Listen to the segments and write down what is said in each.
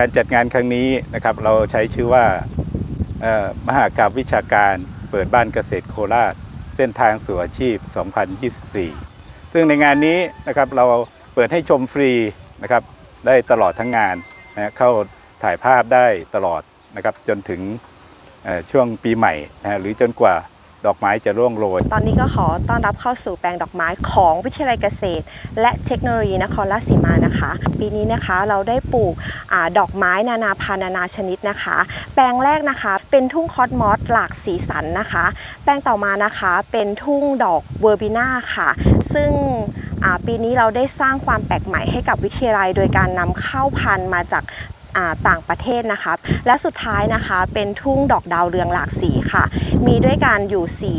การจัดงานครั้งนี้นะครับเราใช้ชื่อว่ามหากรรมวิชาการเปิดบ้านเกษตรโคราช เส้นทางสู่อาชีพ 2024 ซึ่งในงานนี้นะครับเราเปิดให้ชมฟรีนะครับได้ตลอดทั้งงานนะเข้าถ่ายภาพได้ตลอดนะครับจนถึงช่วงปีใหม่นะหรือจนกว่า ดอกไม้จะร่วงโรย ตอนนี้ก็ขอต้อนรับเข้าสู่แปลงดอกไม้ของวิทยาลัยเกษตร และเทคโนโลยีนครราชสีมานะคะ ปีนี้นะคะเราได้ปลูกอดอกไม้นานาพันธุ์นานาชนิดนะคะ แปลงแรกนะคะ เป็นทุ่งคอสมอสหลากสีสันนะคะ แปลงต่อมานะคะเป็นทุ่งดอกเวอร์บิน่าค่ะ ซึ่งปีนี้เราได้สร้างความแปลกใหม่ให้กับวิทยาลัย โดยการนำเข้าพันธุ์มาจาก ต่างประเทศนะคะ และสุดท้ายนะคะเป็นทุ่งดอกดาวเรืองหลากสีค่ะ มีด้วยกันอยู่สี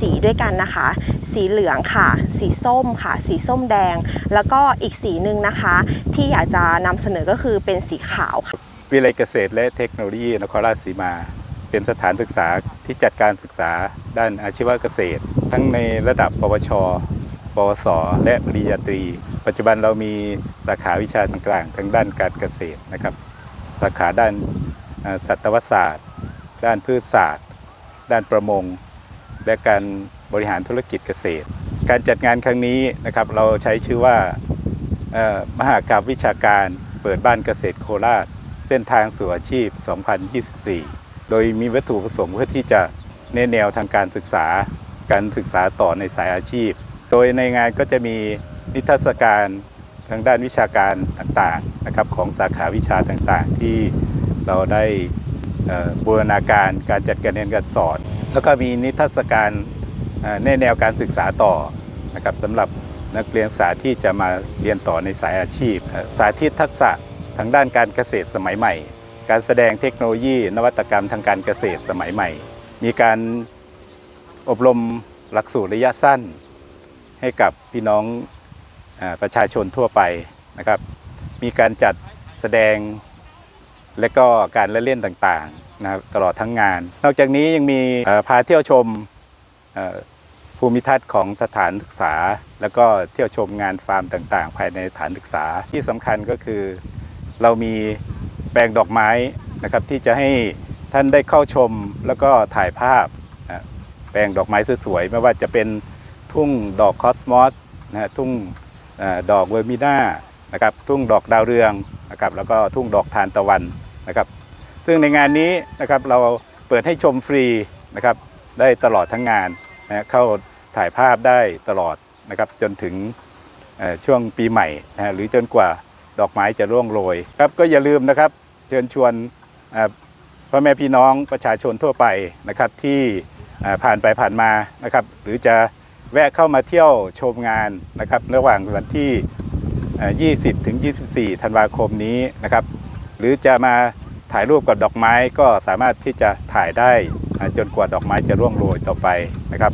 สีด้วยกันนะคะ สีเหลืองค่ะ สีส้มค่ะ สีส้มแดง แล้วก็อีกสีหนึ่งนะคะ ที่อยากจะนำเสนอก็คือเป็นสีขาวค่ะวิทยาลัยเกษตรและเทคโนโลยีนครราชสีมา เป็นสถานศึกษาที่จัดการศึกษาด้านอาชีวเกษตร ทั้งในระดับปวชปวส และปริญญาตรี ปัจจุบันเรามีสาขาวิชาต่างๆทั้งด้านการเกษตรนะครับาขาด้านสัตวศาสตร์ ด้านพืชศาสตร์ ด้านประมง และการบริหารธุรกิจเกษตร การจัดงานครั้งนี้นะครับเราใช้ชื่อว่ามหากรรมวิชาการเปิดบ้านเกษตรโคราช เส้นทางสู่อาชีพ 2024 โดยมีวัตถุประสงค์เพื่อที่จะเน้นแนวทางการศึกษา การศึกษาต่อในสายอาชีพ โดยในงานก็จะมีนิทรรศการ ทางด้านวิชาการต่างๆนะครับของสาขาวิชาต่างๆ ที่เราได้บูรณาการการจัดการเรียนการสอน แล้วก็มีนิทรรศการเอ่อในแนวการศึกษาต่อนะครับสำหรับนักเรียนศึกษาที่จะมาเรียนต่อในสายอาชีพ สาธิตทักษะทางด้านการเกษตรสมัยใหม่ การแสดงเทคโนโลยี นวัตกรรมทางการเกษตรสมัยใหม่ มีการอบรมหลักสูตรระยะสั้น ให้กับพี่น้อง ประชาชนทั่วไปนะครับ มีการจัดแสดงและก็การละเล่นต่างๆนะครับตลอดทั้งงาน นอกจากนี้ยังมีพาเที่ยวชมภูมิทัศน์ของสถานศึกษา แล้วก็เที่ยวชมงานฟาร์มต่างๆ ภายในสถานศึกษาที่สำคัญก็คือ เรามีแปลงดอกไม้นะครับที่จะให้ท่านได้เข้าชมแล้วก็ถ่ายภาพแปลงดอกไม้สวยๆไม่ว่าจะเป็นทุ่งดอกคอสมอสนะฮะทุ่ง ดอกเวอร์มิน่านะครับทุ่งดอกดาวเรืองนะครับแล้วก็ทุ่งดอกทานตะวันนะครับ ซึ่งในงานนี้นะครับเราเปิดให้ชมฟรีนะครับได้ตลอดทั้งงานนะเข้าถ่ายภาพได้ตลอดนะครับจนถึงช่วงปีใหม่นะหรือจนกว่าดอกไม้จะร่วงโรยครับก็อย่าลืมนะครับเชิญชวนพ่อแม่พี่น้องประชาชนทั่วไปนะครับที่ผ่านไปผ่านมานะครับ หรือจะ แวะเข้ามาเที่ยวชมงานนะครับ ระหว่างวันที่ 20 ถึง 24 ธันวาคมนี้นะครับ หรือจะมาถ่ายรูปกับดอกไม้ก็สามารถที่จะถ่ายได้จนกว่าดอกไม้จะร่วงโรยต่อไปนะครับ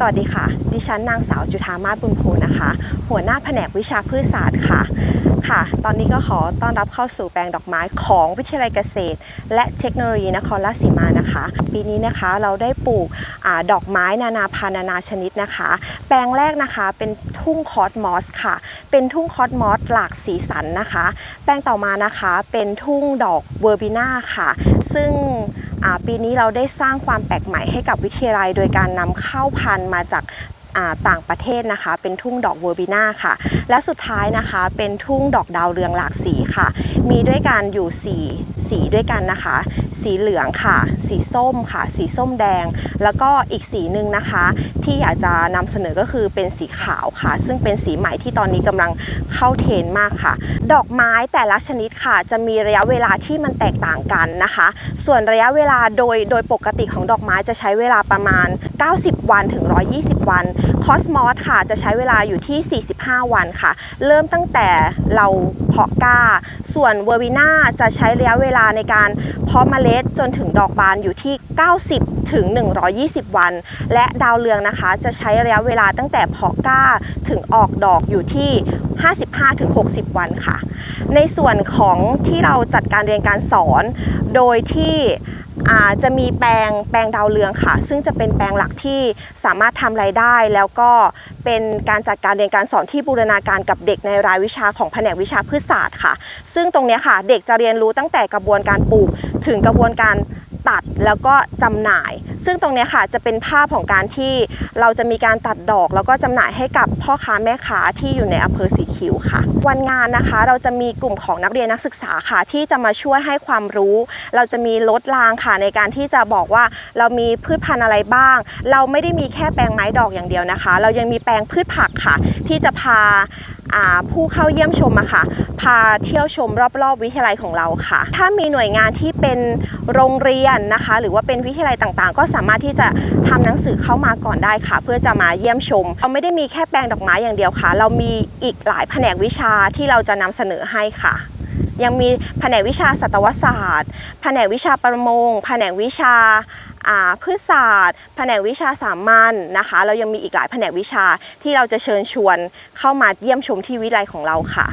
สวัสดีค่ะ ดิฉันนางสาวจุธามาศบุญภูนะคะ หัวหน้าแผนกวิชาพืชศาสตร์ค่ะ ค่ะ ตอนนี้ก็ขอต้อนรับเข้าสู่แปลงดอกไม้ของวิทยาลัยเกษตร และเทคโนโลยีนครราชสีมานะคะ ปีนี้นะคะเราได้ปลูกอดอกไม้นานาพันธุ์นานาชนิดนะคะ แปลงแรกนะคะเป็นทุ่งคอสมอสค่ะ เป็นทุ่งคอสมอสหลากสีสันนะคะ แปลงต่อมานะคะเป็นทุ่งดอกเวอร์บิน่าค่ะ ซึ่ง ปีนี้เราได้สร้างความแปลกใหม่ให้กับวิทยาลัย โดยการนำเข้าพันธุ์มาจากต่างประเทศนะคะ เป็นทุ่งดอกเวอร์บิน่าค่ะ และสุดท้ายนะคะ เป็นทุ่งดอกดาวเรืองหลากสีค่ะ มีด้วยกันอยู่สีสีด้วยกันนะคะ สีเหลืองค่ะ สีส้มค่ะ สีส้มแดง แล้วก็อีกสีหนึ่งนะคะ ที่อยากจะนำเสนอก็คือเป็นสีขาวค่ะ ซึ่งเป็นสีใหม่ที่ตอนนี้กำลังเข้าเทรนมากค่ะ ดอกไม้แต่ละชนิดค่ะ จะมีระยะเวลาที่มันแตกต่างกันนะคะ ส่วนระยะเวลาโดยโดยปกติของดอกไม้จะใช้เวลาประมาณ 90 วันถึง 120 วัน คอสมอสค่ะจะใช้เวลาอยู่ที่ 45 วันค่ะ เริ่มตั้งแต่เราเพาะกล้า ส่วนเวอร์วิน่าจะใช้ระยะเวลาในการเพาะเมล็ดจนถึงดอกบานอยู่ที่ 90 ถึง 120 วัน และดาวเรืองนะคะจะใช้ระยะเวลาตั้งแต่เพาะก้าถึงออกดอกอยู่ที่ 55ถึง60 วันค่ะ ในส่วนของที่เราจัดการเรียนการสอน โดยที่ จะมีแปลงแปลงดาวเรืองค่ะ ซึ่งจะเป็นแปลงหลักที่สามารถทำรายได้ แล้วก็เป็นการจัดการเรียนการสอนที่บูรณาการกับเด็กในรายวิชาของแผนกวิชาพืชศาสตร์ค่ะ ซึ่งตรงนี้ค่ะ เด็กจะเรียนรู้ตั้งแต่กระบวนการปลูกถึงกระบวนการ ตัดแล้วก็จำหน่าย ซึ่งตรงนี้ค่ะจะเป็นภาพของการที่เราจะมีการตัดดอก แล้วก็จำหน่ายให้กับพ่อค้าแม่ค้าที่อยู่ในอำเภอสีคิ้วค่ะ วันงานนะคะเราจะมีกลุ่มของนักเรียนนักศึกษาค่ะ ที่จะมาช่วยให้ความรู้ เราจะมีรถรางค่ะในการที่จะบอกว่าเรามีพืชพันธุ์อะไรบ้าง เราไม่ได้มีแค่แปลงไม้ดอกอย่างเดียวนะคะ เรายังมีแปลงพืชผักค่ะ ที่จะพา ผู้เข้าเยี่ยมชมอะค่ะ พาเที่ยวชมรอบๆ วิทยาลัยของเราค่ะ ถ้ามีหน่วยงานที่เป็นโรงเรียนนะคะ หรือว่าเป็นวิทยาลัยต่างๆ ก็สามารถที่จะทำหนังสือเข้ามาก่อนได้ค่ะ เพื่อจะมาเยี่ยมชม เราไม่ได้มีแค่แปลงดอกไม้อย่างเดียวค่ะ เรามีอีกหลายแผนกวิชาที่เราจะนำเสนอให้ค่ะยังมีแผนกวิชาสัตวศาสตร์ แผนกวิชาประมง แผนกวิชาอ่า พืชศาสตร์ แผนกวิชาสามัญนะคะ เรายังมีอีกหลายแผนกวิชาที่เราจะเชิญชวนเข้ามาเยี่ยมชมที่วิทยาลัยของเราค่ะ